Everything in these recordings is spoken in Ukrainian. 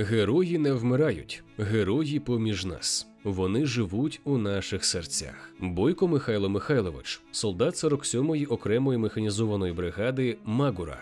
Герої не вмирають, герої поміж нас. Вони живуть у наших серцях. Бойко Михайло Михайлович, солдат 47-ї окремої механізованої бригади Магура.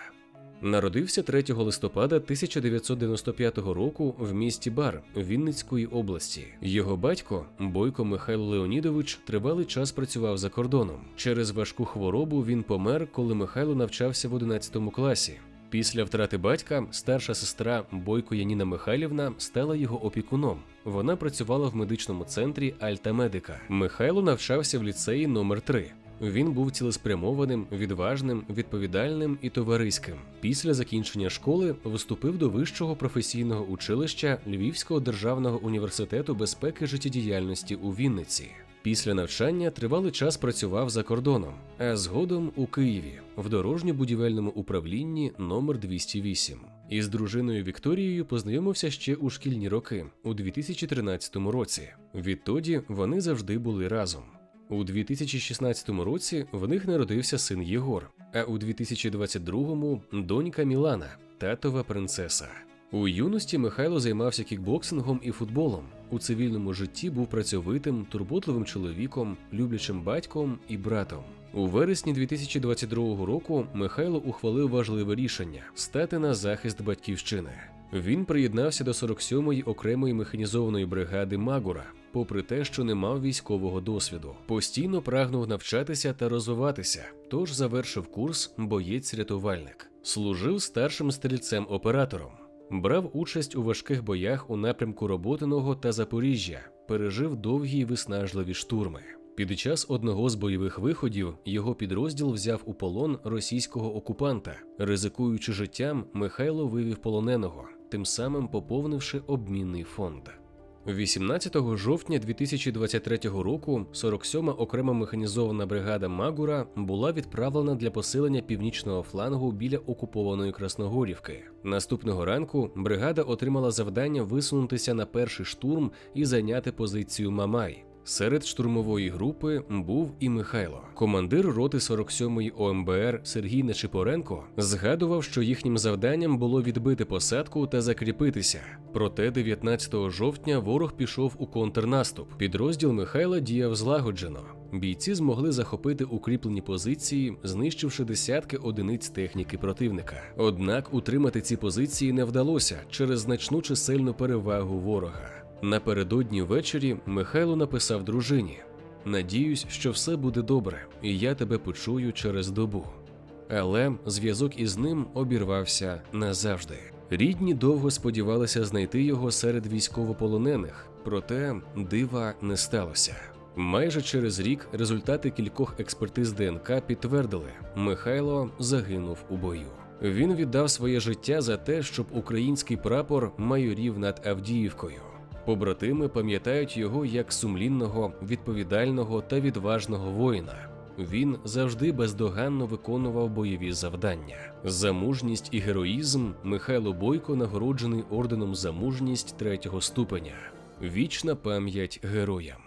Народився 3 листопада 1995 року в місті Бар Вінницької області. Його батько Бойко Михайло Леонідович тривалий час працював за кордоном. Через важку хворобу він помер, коли Михайло навчався в 11 класі. Після втрати батька старша сестра Бойко Яніна Михайлівна стала його опікуном. Вона працювала в медичному центрі Альта Медика. Михайло навчався в ліцеї номер 3 він був цілеспрямованим, відважним, відповідальним і товариським. Після закінчення школи вступив до вищого професійного училища Львівського державного університету безпеки життєдіяльності у Вінниці. Після навчання тривалий час працював за кордоном, а згодом у Києві в дорожньо-будівельному управлінні номер 208. Із дружиною Вікторією познайомився ще у шкільні роки у 2013 році. Відтоді вони завжди були разом. У 2016 році в них народився син Єгор, а у 2022-му донька Мілана, татова принцеса. У юності Михайло займався кікбоксингом і футболом. У цивільному житті був працьовитим, турботливим чоловіком, люблячим батьком і братом. У вересні 2022 року Михайло ухвалив важливе рішення стати на захист батьківщини. Він приєднався до 47-ї окремої механізованої бригади Магура, попри те, що не мав військового досвіду. Постійно прагнув навчатися та розвиватися, тож завершив курс боєць-рятувальник. Служив старшим стрільцем-оператором. Брав участь у важких боях у напрямку Роботиного та Запоріжжя, пережив довгі й виснажливі штурми. Під час одного з бойових виходів його підрозділ взяв у полон російського окупанта. Ризикуючи життям, Михайло вивів полоненого, тим самим поповнивши обмінний фонд. 18 жовтня 2023 року 47-ма окрема механізована бригада Магура була відправлена для посилення північного флангу біля окупованої Красногорівки. Наступного ранку бригада отримала завдання висунутися на перший штурм і зайняти позицію Мамай. Серед штурмової групи був і Михайло. Командир роти 47-ї ОМБР Сергій Нечипоренко згадував, що їхнім завданням було відбити посадку та закріпитися. Проте 19 жовтня ворог пішов у контрнаступ. Підрозділ Михайла діяв злагоджено. Бійці змогли захопити укріплені позиції, знищивши десятки одиниць техніки противника. Однак утримати ці позиції не вдалося через значну чисельну перевагу ворога. Напередодні ввечері Михайло написав дружині: Надіюсь, що все буде добре, і я тебе почую через добу. Але зв'язок із ним обірвався назавжди. Рідні довго сподівалися знайти його серед військовополонених, проте дива не сталося. Майже через рік результати кількох експертиз ДНК підтвердили, Михайло загинув у бою. Він віддав своє життя за те, щоб український прапор майорів над Авдіївкою. Побратими пам'ятають його як сумлінного, відповідального та відважного воїна. Він завжди бездоганно виконував бойові завдання. За мужність і героїзм Михайло Бойко нагороджений орденом за мужність третього ступеня. Вічна пам'ять героям.